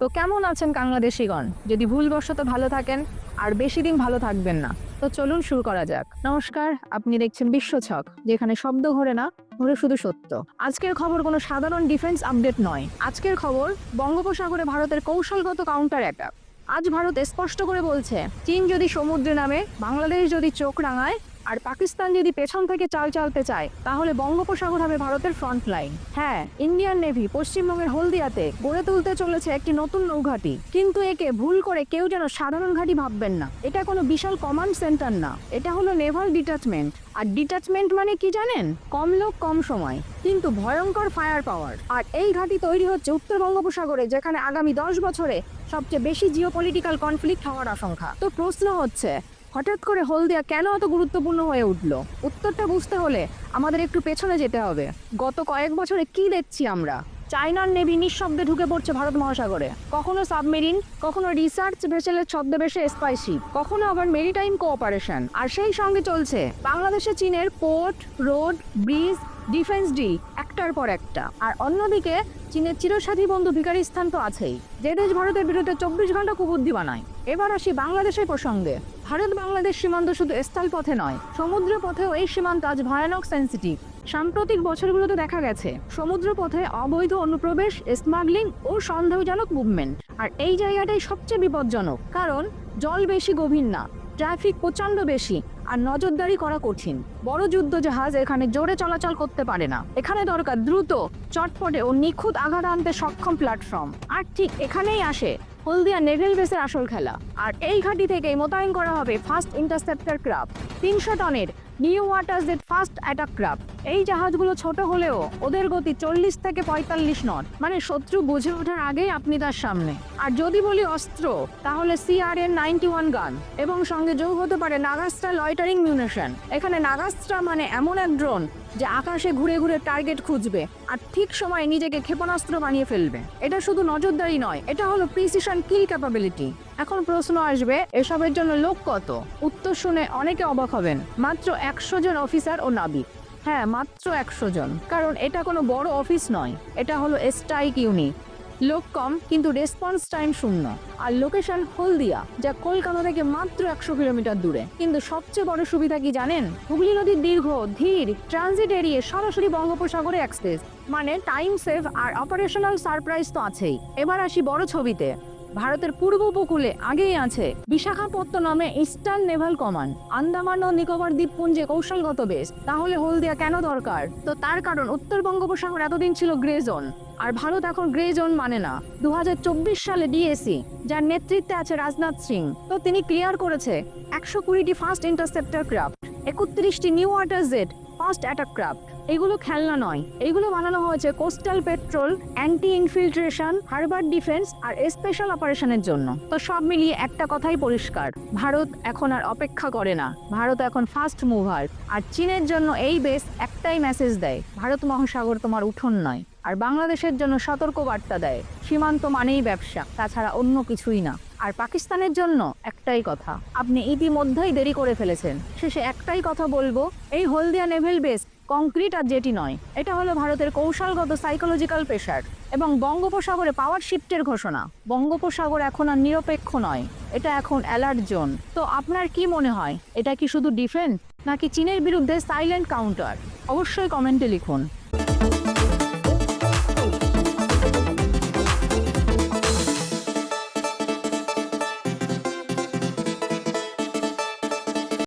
তো কেমন আছেন বাংলাদেশিগণ যদি ভুলবশত ভালো থাকেন, আর বেশি দিন ভালো থাকবেন না, তো চলুন শুরু করা যাক। নমস্কার, আপনি দেখছেন বিশ্বছক যেখানে শব্দ ঘোরে না, ঘোরে শুধু সত্য। আজকের খবর কোনো সাধারণ ডিফেন্স আপডেট নয়। আজকের খবর, বঙ্গোপসাগরে ভারতের কৌশলগত কাউন্টার অ্যাটাক আজ ভারত স্পষ্ট করে বলছে, চীন যদি সমুদ্রে নামে, বাংলাদেশ যদি চোখ রাঙায় আর পাকিস্তান যদি পেছন থেকে চাল চালতে চায়, তাহলে বঙ্গোপসাগর হবে ভারতের ফ্রন্ট লাইন হ্যাঁ ইন্ডিয়ান নেভি পশ্চিমবঙ্গের হলদিয়াতে গড়ে তুলতে চলেছে একটি নতুন নৌঘাটি। কিন্তু একে ভুল করে কেউ যেন সাধারণ ঘাঁটি ভাববেন না। এটা কোনো বিশাল কমান্ড সেন্টার না। এটা হলো নেভাল ডিটাচমেন্ট আর ডিটাচমেন্ট মানে কি জানেন? কম লোক, কম সময়। কিন্তু ভয়ঙ্কর ফায়ার পাওয়ার আর এই ঘাঁটি তৈরি হচ্ছে উত্তর বঙ্গোপসাগরে, যেখানে আগামী দশ বছরে সবচেয়ে বেশি জিও পলিটিক্যাল কনফ্লিক্ট হওয়ার আশঙ্কা। তো প্রশ্ন হচ্ছে হঠাৎ করে হলদিয়া কেন অত গুরুত্বপূর্ণ হয়ে উঠল? উত্তরটা বুঝতে হলে আমাদের একটু পেছনে যেতে হবে। গত কয়েক বছরে কি দেখছি আমরা? চায়নার নেভি নিঃশব্দে ঢুকে পড়ছে ভারত মহাসাগরে। কখনো সাবমেরিন, কখনো রিসার্চ ভেসেলের ছদ্মবেশে স্পাইসি, কখনো আবার মেরিটাইম কোঅপারেশন। আর সেই সঙ্গে চলছে বাংলাদেশে চীনের পোর্ট, রোড, ব্রিজ ডিফেন্স ডি, একটার পর একটা। আর অন্যদিকে, চীনের চিরসাধী বন্ধু ভিকারিস্তান তো আছেই। যে দেশ ভারতের বিরুদ্ধে চব্বিশ ঘণ্টা কুবুদ্ধি বানায়। এবার আসি বাংলাদেশের প্রসঙ্গে। ভারত বাংলাদেশ সীমান্ত শুধু স্থল পথে নয়, সমুদ্র পথেও এই সীমান্ত আজ ভয়ানক সেন্সিটিভ সাম্প্রতিক বছরগুলোতে দেখা গেছে, সমুদ্র পথে অবৈধ অনুপ্রবেশ, স্মাগলিং ও সন্দেহজনক মুভমেন্ট আর এই জায়গাটাই সবচেয়ে বিপজ্জনক, কারণ জল বেশি গভীর না ট্রাফিক প্রচণ্ড বেশি আর নজরদারি করা কঠিন। বড় যুদ্ধ জাহাজ এখানে জোরে চলাচল করতে পারে না। এখানে দরকার দ্রুত, চটপটে ও নিখুঁত আঘাত আনতে সক্ষম প্ল্যাটফর্ম। আর ঠিক এখানেই আসে হলদিয়া নেভেল বেসের আসল খেলা। আর এই ঘাঁটি থেকেই মোতায়েন করা হবে ফার্স্ট ইন্টারসেপ্টার ক্রাফট। তিনশো টনের new water jet first attack craft এই জাহাজগুলো ছোট হলেও ওদের গতি চল্লিশ থেকে পঁয়তাল্লিশ নট। মানে শত্রু বুঝে ওঠার আগেই আপনি তার সামনে। আর যদি বলি অস্ত্র, তাহলে সিআরএন নাইনটি ওয়ান গান এবং সঙ্গে যোগ হতে পারে নাগাস্ট্রা লয়টারিং মিউনেশন এখানে নাগাস্ট্রা মানে এমন এক ড্রোন যে আকাশে ঘুরে ঘুরে টার্গেট খুঁজবে আর ঠিক সময়ে নিজেকে ক্ষেপণাস্ত্র বানিয়ে ফেলবে। এটা শুধু নজরদারি নয়, এটা হলো প্রিসিশন কিল ক্যাপাবিলিটি এখন প্রশ্ন আসবে, এসবের জন্য লোক কত? উত্তর শুনে অনেকে অবাক হবেন। মাত্র একশো জন অফিসার ও নাবিক। হ্যাঁ মাত্র একশো জন। কারণ এটা কোনো বড় অফিস নয়। এটা হলো স্ট্রাইক ইউনিট। লোক কম, কিন্তু রেসপন্স টাইম শূন্য। আর লোকেশন হলদিয়া, যা কলকাতা থেকে মাত্র একশো কিলোমিটার দূরে। কিন্তু সবচেয়ে বড় সুবিধা কি জানেন? হুগলি নদীর দীর্ঘ, ধীর ট্রানজিট এরিয়ে সরাসরি বঙ্গোপসাগরে অ্যাক্সেস মানে টাইম সেভ আর অপারেশনাল সারপ্রাইজ তো আছেই। এবার আসি বড় ছবিতে। ভারতের পূর্ব উপকূলে আগেই আছে বিশাখাপত্তনমে ইস্টার্ন নেভাল কমান্ড। আন্দামান ও নিকোবর দ্বীপপুঞ্জে কৌশলগত বেস তাহলে হলদিয়া কেন দরকার? তো তার কারণ উত্তর বঙ্গোপসাগর এতদিন ছিল গ্রে জোন। আর ভারত এখন গ্রে জোন মানে না। দু হাজার চব্বিশ সালে ডিএসি, যার নেতৃত্বে আছে রাজনাথ সিং, তো তিনি ক্লিয়ার করেছে একশো কুড়িটি first interceptor craft, একত্রিশটি new water jet fast attack craft. এগুলো খেলনা নয়। এগুলো বানানো হয়েছে coastal patrol anti infiltration harbour defence আর স্পেশাল অপারেশনের জন্য। তো সব মিলিয়ে একটা কথাই পরিষ্কার। ভারত এখন আর অপেক্ষা করে না। ভারত এখন ফাস্ট মুভার। আর চীনের জন্য এই বেস একটাই মেসেজ দেয়, ভারত মহাসাগর তোমার উঠোন নয়। আর বাংলাদেশের জন্য সতর্ক বার্তা দেয়, সীমান্ত মানেই ব্যবসা। তাছাড়া অন্য কিছুই না। আর পাকিস্তানের জন্য একটাই কথা, আপনি ইতিমধ্যেই দেরি করে ফেলেছেন। শেষে একটাই কথা বলব, এই হলদিয়া নেভেল বেস কংক্রিট আর জেটি নয়, এটা হলো ভারতের কৌশলগত সাইকোলজিক্যাল প্রেশার এবং বঙ্গোপসাগরে পাওয়ার শিফটের ঘোষণা। বঙ্গোপসাগর এখন আর নিরপেক্ষ নয়, এটা এখন অ্যালার্ট জোন। তো আপনার কি মনে হয়, এটা কি শুধু ডিফেন্স নাকি চীনের বিরুদ্ধে সাইলেন্ট কাউন্টার? অবশ্যই কমেন্টে লিখুন।